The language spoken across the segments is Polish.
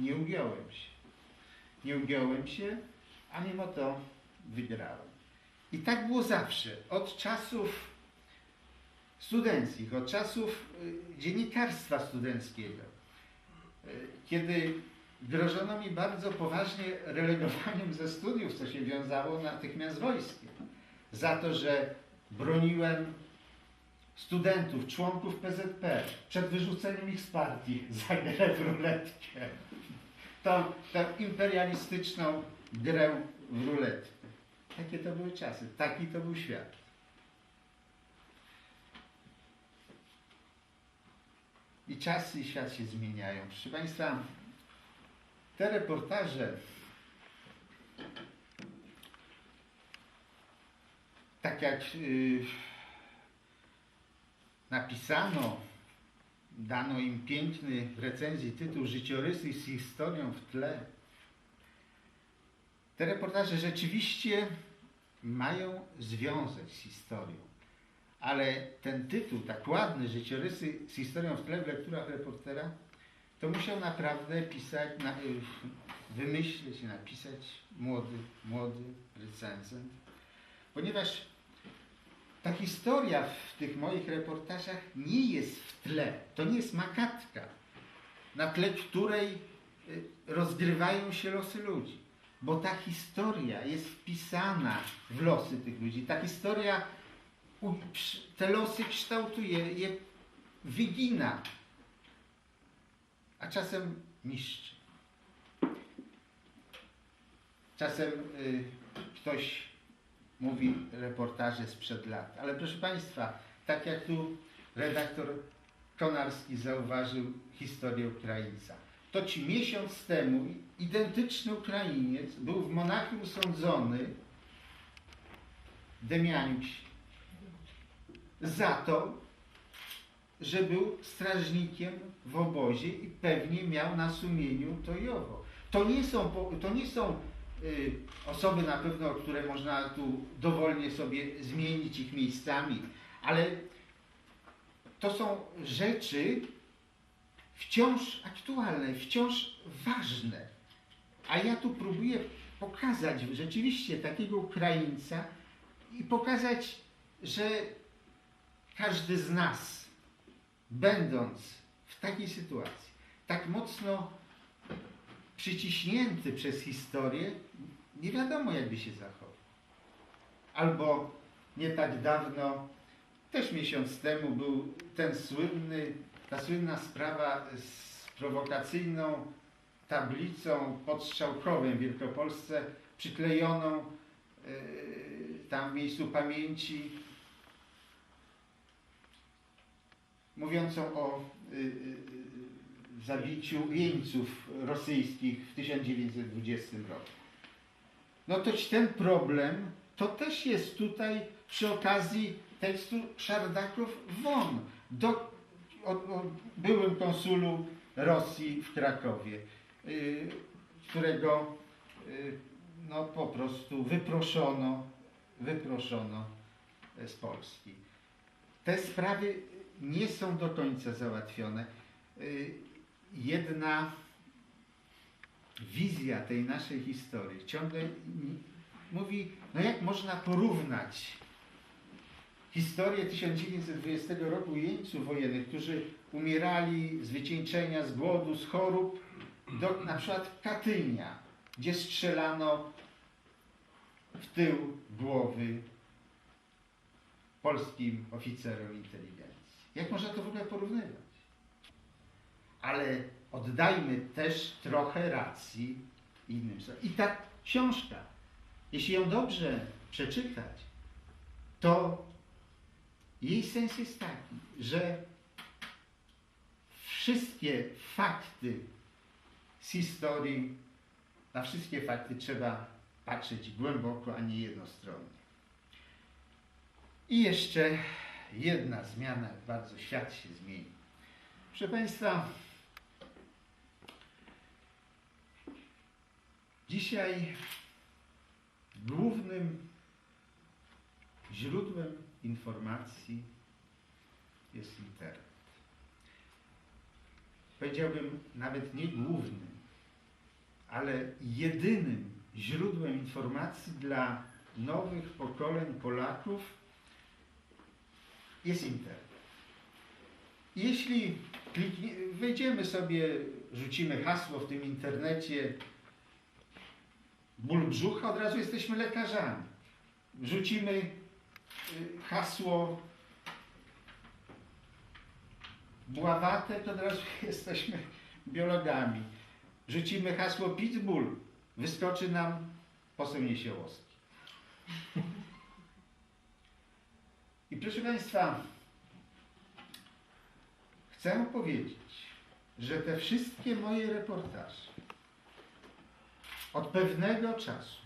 nie ugiąłem się. Nie ugiąłem się, a mimo to wygrałem. I tak było zawsze. Od czasów studenckich, od czasów y, dziennikarstwa studenckiego, y, kiedy grożono mi bardzo poważnie relegowaniem ze studiów, co się wiązało natychmiast wojskiem, za to, że broniłem studentów, członków PZP przed wyrzuceniem ich z partii za grę w ruletkę. Tą, tą imperialistyczną grę w ruletkę. Takie to były czasy, taki to był świat. I czasy i świat się zmieniają. Proszę Państwa, te reportaże tak jak yy, napisano, dano im piękny w recenzji tytuł Życiorysy z historią w tle. Te reportaże rzeczywiście mają związek z historią, ale ten tytuł, tak ładny, Życiorysy z historią w tle w lekturach reportera, to musiał naprawdę pisać, na, wymyślić i napisać młody, młody recenzent, ponieważ ta historia w tych moich reportażach nie jest w tle. To nie jest makatka, na tle której y, rozgrywają się losy ludzi. Bo ta historia jest wpisana w losy tych ludzi. Ta historia te losy kształtuje, je wygina, a czasem niszczy. Czasem y, ktoś mówi reportaże sprzed lat. Ale proszę Państwa, tak jak tu redaktor Konarski zauważył historię Ukraińca. To ci miesiąc temu identyczny Ukrainiec był w Monachium sądzony Demianiuś za to, że był strażnikiem w obozie i pewnie miał na sumieniu to. To nie są, to nie są osoby na pewno, które można tu dowolnie sobie zmienić ich miejscami, ale to są rzeczy wciąż aktualne, wciąż ważne. A ja tu próbuję pokazać rzeczywiście takiego Ukraińca i pokazać, że każdy z nas, będąc w takiej sytuacji, tak mocno przyciśnięty przez historię, nie wiadomo jakby się zachował. Albo nie tak dawno, też miesiąc temu był ten słynny, ta słynna sprawa z prowokacyjną tablicą pod Strzałkowem w Wielkopolsce, przyklejoną yy, tam w miejscu pamięci, mówiącą o y, y, y, zabiciu jeńców rosyjskich w 1920 roku. No toć ten problem to też jest tutaj przy okazji tekstu Szardaków won do, o, o byłym konsulu Rosji w Krakowie, y, którego y, no po prostu wyproszono, wyproszono z Polski. Te sprawy nie są do końca załatwione. Y, Jedna wizja tej naszej historii ciągle mówi, no jak można porównać historię 1920 roku jeńców wojennych, którzy umierali z wycieńczenia, z głodu, z chorób, do na przykład Katynia, gdzie strzelano w tył głowy polskim oficerom inteligencji. Jak można to w ogóle porównywać? Ale oddajmy też trochę racji innym. I ta książka, jeśli ją dobrze przeczytać, to jej sens jest taki, że wszystkie fakty z historii, na wszystkie fakty trzeba patrzeć głęboko, a nie jednostronnie. I jeszcze jedna zmiana, bardzo świat się zmieni. Proszę Państwa, dzisiaj głównym źródłem informacji jest internet. Powiedziałbym nawet nie głównym, ale jedynym źródłem informacji dla nowych pokoleń Polaków jest internet. Jeśli wejdziemy sobie, rzucimy hasło w tym internecie ból brzucha, od razu jesteśmy lekarzami. Wrzucimy y, hasło bławate, to od razu jesteśmy biologami. Rzucimy hasło pitbull, wyskoczy nam poseł Niesiołowski. I proszę Państwa, chcę powiedzieć, że te wszystkie moje reportaże od pewnego czasu,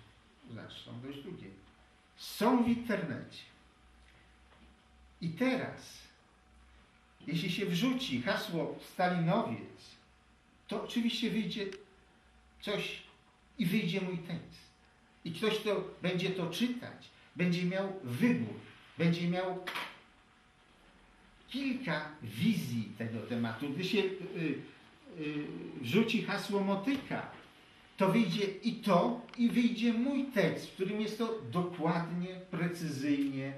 zresztą dość długiego, są w internecie. I teraz, jeśli się wrzuci hasło Stalinowiec, to oczywiście wyjdzie coś i wyjdzie mój tekst. I ktoś, kto będzie to czytać, będzie miał wybór, będzie miał kilka wizji tego tematu. Gdy się y, y, wrzuci hasło motyka, to wyjdzie i to, i wyjdzie mój tekst, w którym jest to dokładnie, precyzyjnie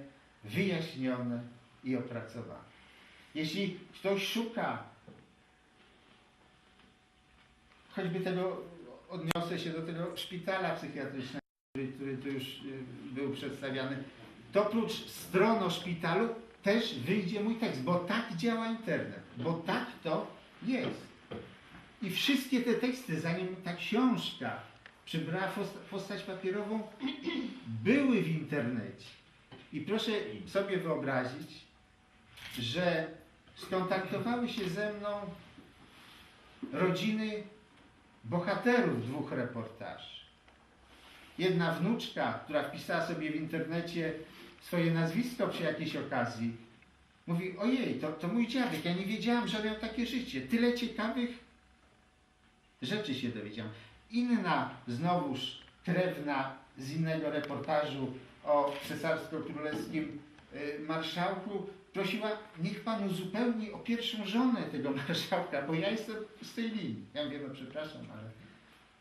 wyjaśnione i opracowane. Jeśli ktoś szuka choćby tego, odniosę się do tego szpitala psychiatrycznego, który, który tu już y, był przedstawiany, to oprócz stron o szpitalu też wyjdzie mój tekst, bo tak działa internet, bo tak to jest. I wszystkie te teksty, zanim ta książka przybrała postać papierową, były w internecie. I proszę sobie wyobrazić, że skontaktowały się ze mną rodziny bohaterów dwóch reportaży. Jedna wnuczka, która wpisała sobie w internecie swoje nazwisko przy jakiejś okazji, mówi, ojej, to, to mój dziadek, ja nie wiedziałam, że miał takie życie. Tyle ciekawych rzeczy się dowiedziałam. Inna, znowuż krewna z innego reportażu o cesarsko-królewskim y, marszałku, prosiła, niech pan uzupełni o pierwszą żonę tego marszałka, bo ja jestem z tej linii. Ja mówię, no przepraszam, ale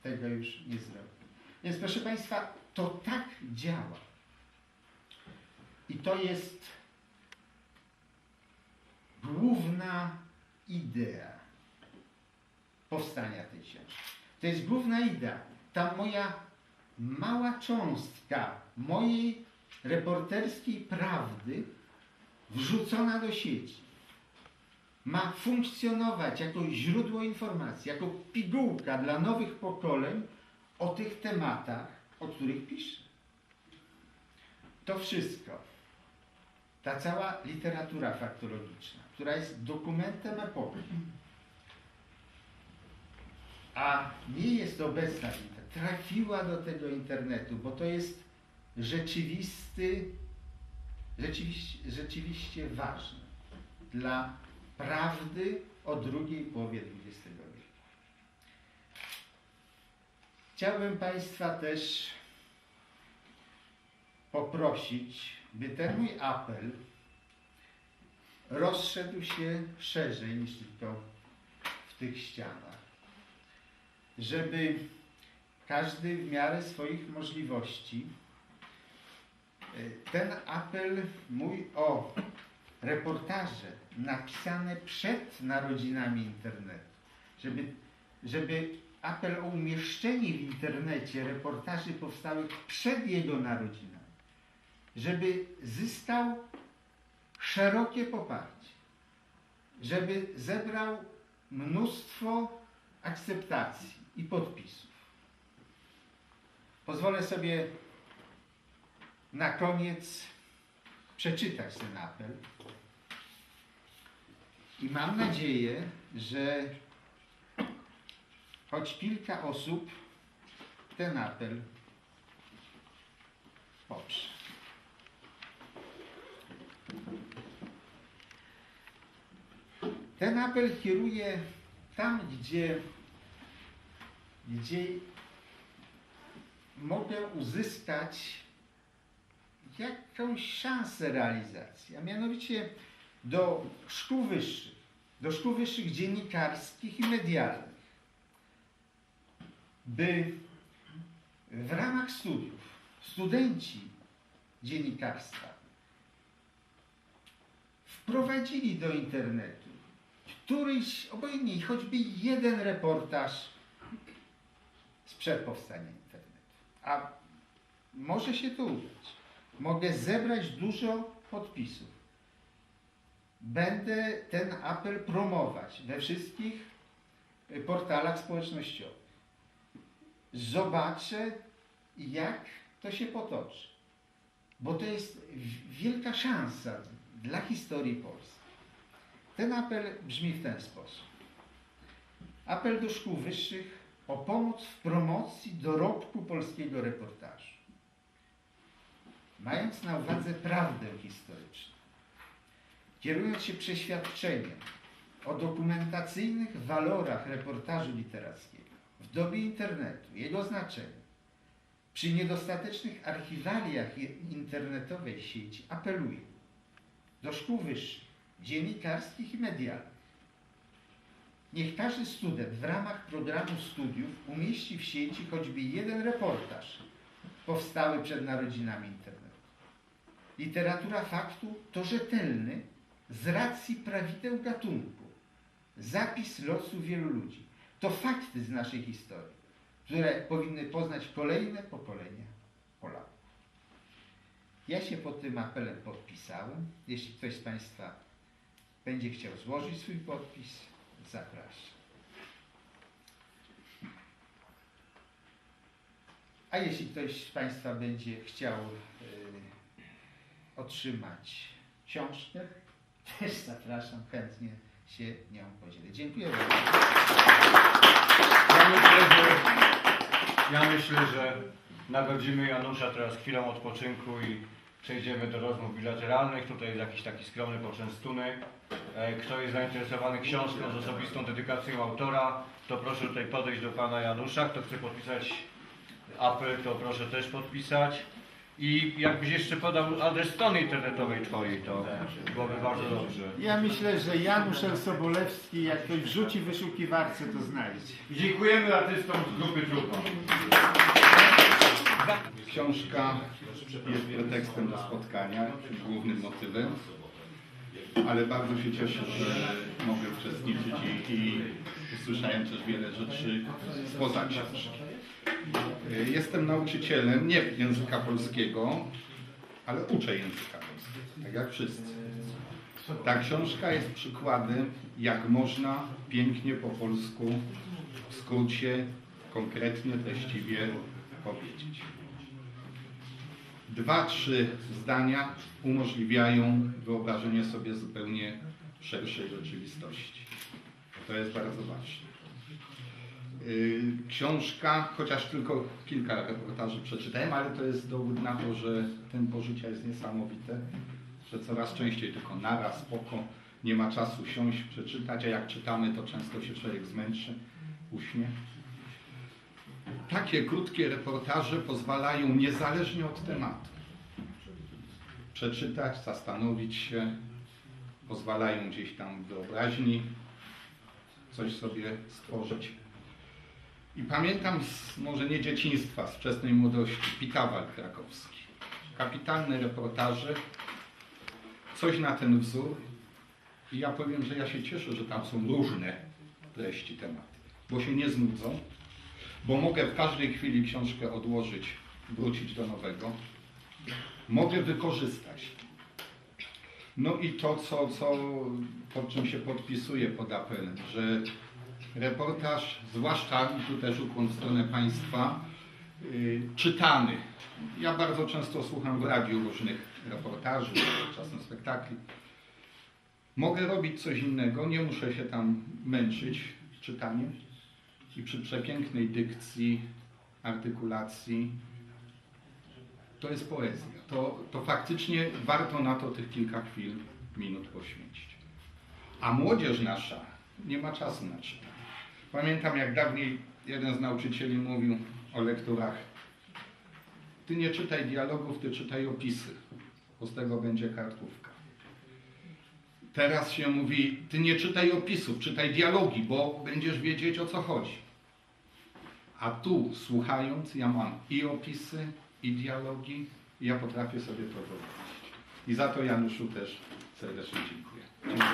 tego już nie zrobię. Więc proszę Państwa, to tak działa. I to jest główna idea powstania tej książki. To jest główna idea. Ta moja mała cząstka mojej reporterskiej prawdy wrzucona do sieci ma funkcjonować jako źródło informacji, jako pigułka dla nowych pokoleń o tych tematach, o których piszę. To wszystko, ta cała literatura faktologiczna, która jest dokumentem epoki, a nie jest obecna trafiła do tego internetu, bo to jest rzeczywisty, rzeczywiście, rzeczywiście ważne dla prawdy o drugiej połowie XX wieku. Chciałbym Państwa też poprosić, by ten mój apel rozszedł się szerzej niż tylko w tych ścianach. Żeby każdy w miarę swoich możliwości y, ten apel mój o reportaże napisane przed narodzinami internetu, żeby, żeby apel o umieszczenie w internecie reportaży powstałych przed jego narodzinami, żeby zyskał szerokie poparcie, żeby zebrał mnóstwo akceptacji i podpisów. Pozwolę sobie na koniec przeczytać ten apel. I mam nadzieję, że choć kilka osób ten apel poprze. Ten apel kieruje tam, gdzie, gdzie mogę uzyskać jakąś szansę realizacji, a mianowicie do szkół wyższych, do szkół wyższych dziennikarskich i medialnych. by w ramach studiów studenci dziennikarstwa wprowadzili do internetu któryś, obojętnie, choćby jeden reportaż sprzed powstania internetu. A może się to udać. Mogę zebrać dużo podpisów. Będę ten apel promować we wszystkich y, portalach społecznościowych. Zobaczę, jak to się potoczy. Bo to jest wielka szansa dla historii Polski. Ten apel brzmi w ten sposób. Apel do szkół wyższych o pomoc w promocji dorobku polskiego reportażu. Mając na uwadze prawdę historyczną, kierując się przeświadczeniem o dokumentacyjnych walorach reportażu literackiego w dobie internetu, jego znaczeniu, przy niedostatecznych archiwaliach internetowej sieci apeluję do szkół wyższych, dziennikarskich i medialnych. Niech każdy student w ramach programu studiów umieści w sieci choćby jeden reportaż powstały przed narodzinami internetu. Literatura faktu to rzetelny, z racji prawideł gatunku, zapis losu wielu ludzi. To fakty z naszej historii, które powinny poznać kolejne pokolenia Polaków. Ja się pod tym apelem podpisałem. Jeśli ktoś z Państwa będzie chciał złożyć swój podpis, zapraszam. A jeśli ktoś z Państwa będzie chciał y, otrzymać książkę, też zapraszam, chętnie się nią podzielę. Dziękuję bardzo. Ja myślę, że, ja myślę, że nagrodzimy Janusza teraz chwilą odpoczynku i przejdziemy do rozmów bilateralnych. Tutaj jest jakiś taki skromny poczęstunek. E, Kto jest zainteresowany książką z osobistą dedykacją autora, to proszę tutaj podejść do pana Janusza. Kto chce podpisać apel, to proszę też podpisać. I jakbyś jeszcze podał adres strony internetowej twojej, to byłoby bardzo dobrze. Ja myślę, że Janusz Sobolewski, jak ktoś wrzuci w wyszukiwarce, to znajdzie. Dziękujemy artystom z grupy Trupa. Książka jest pretekstem do spotkania, głównym motywem, ale bardzo się cieszę, że mogę uczestniczyć i, i usłyszałem też wiele rzeczy spoza książki. Jestem nauczycielem nie języka polskiego, ale uczę języka polskiego, tak jak wszyscy. Ta książka jest przykładem, jak można pięknie po polsku, w skrócie, konkretnie, treściwie powiedzieć. Dwa, trzy zdania umożliwiają wyobrażenie sobie zupełnie szerszej rzeczywistości. To jest bardzo ważne. Yy, Książka, chociaż tylko kilka reportaży przeczytałem, ale to jest dowód na to, że tempo życia jest niesamowite, że coraz częściej tylko naraz, spoko, nie ma czasu siąść, przeczytać, a jak czytamy, to często się człowiek zmęczy, uśnie. Takie krótkie reportaże pozwalają niezależnie od tematu przeczytać, zastanowić się, pozwalają gdzieś tam w wyobraźni coś sobie stworzyć. I pamiętam z, może nie dzieciństwa, z wczesnej młodości, Pitawal krakowski. Kapitalne reportaże, coś na ten wzór. I ja powiem, że ja się cieszę, że tam są różne treści, tematy, bo się nie znudzą bo mogę w każdej chwili książkę odłożyć, wrócić do nowego. Mogę wykorzystać. No i to, co, co, pod czym się podpisuję pod apelem, że reportaż, zwłaszcza tu też ukłon w stronę Państwa, yy, czytany. Ja bardzo często słucham w radiu różnych reportaży, czasem spektakli. Mogę robić coś innego, nie muszę się tam męczyć czytaniem i przy przepięknej dykcji, artykulacji, to jest poezja. To, to faktycznie warto na to tych kilka chwil, minut poświęcić. A młodzież nasza nie ma czasu na czytanie. Pamiętam, jak dawniej jeden z nauczycieli mówił o lekturach. Ty nie czytaj dialogów, ty czytaj opisy, bo z tego będzie kartkówka. Teraz się mówi, ty nie czytaj opisów, czytaj dialogi, bo będziesz wiedzieć o co chodzi. A tu słuchając, ja mam i opisy, i dialogi, i ja potrafię sobie to wyobrazić. I za to Januszu też serdecznie dziękuję. dziękuję.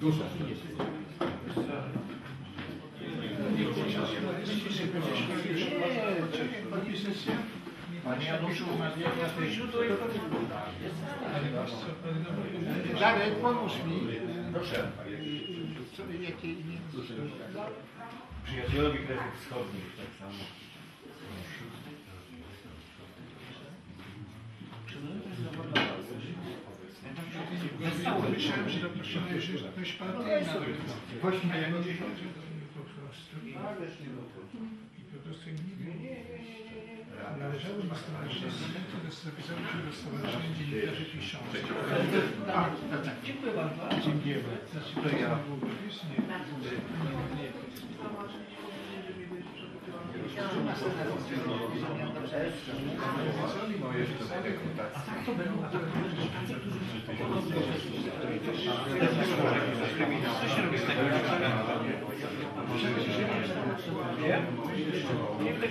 Dużo. Panie Januszu, Darek, pomóż mi. Proszę. Jakie imię? przyjacielowi krajów wschodnich tak samo. Myślałem, że dopuszczone, że ktoś partyjny. Właśnie, a ja nie to po prostu. I po prostu nie Należało do stowarzyszenia, które zapisało się do Stowarzyszenia Dziennikarzy Piszących. Tak, tak, tak. Dziękuję bardzo. Dziękuję bardzo. To ja. Co się robi z tego? Nie będę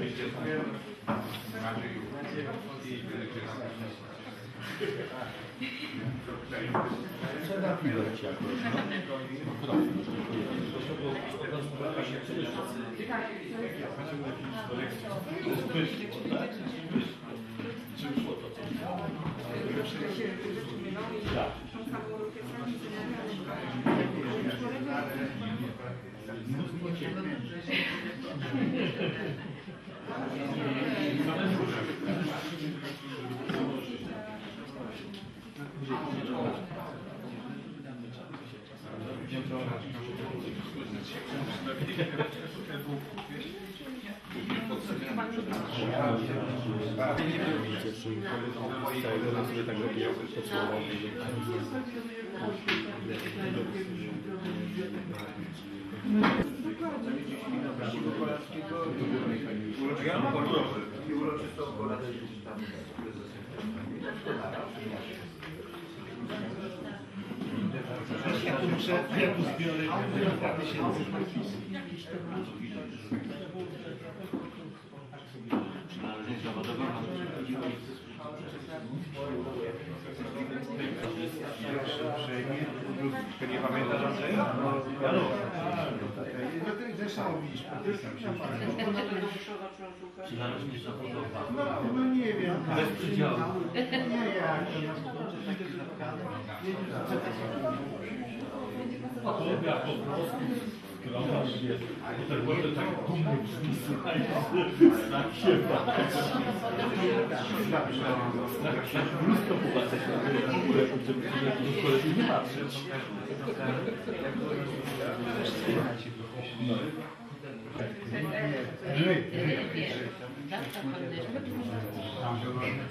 Thank you. Przedapiłem się jakoś, no. Thank you. sobie tak robię podsłowowi. Ja mam uroczystą kolację tam ja tu muszę, ja tu zbiorę 2000. nie pamiętasz Andrzeja? No ty zresztą mówisz, podpisał się. No, no nie wiem. Bez przydziału. Nie, jak to kilometr jest. To tak może tak dumny brzmi, słuchaj, znak się Znak się w lustro popatrzeć na tyle w górę, żeby się na koledzy nie patrzeć. No.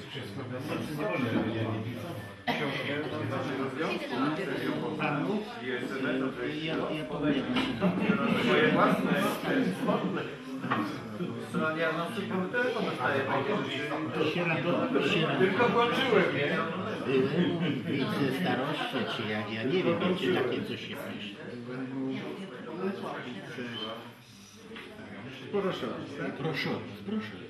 Wszystko bez sensu. Ja nie widzę. Książkę, to znaczy rozwiązanie. Tylko włączyłem, nie? Wice staroście, czy jak ja nie wiem, czy takie coś się pisze. Proszę bardzo. Proszę, proszę.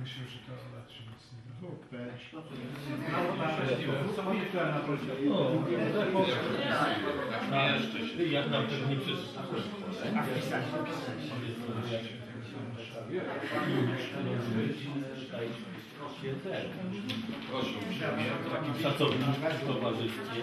Myślę, że to raczej nic nie da. Jak nam tego nie przyszło? W takim szacownym towarzystwie.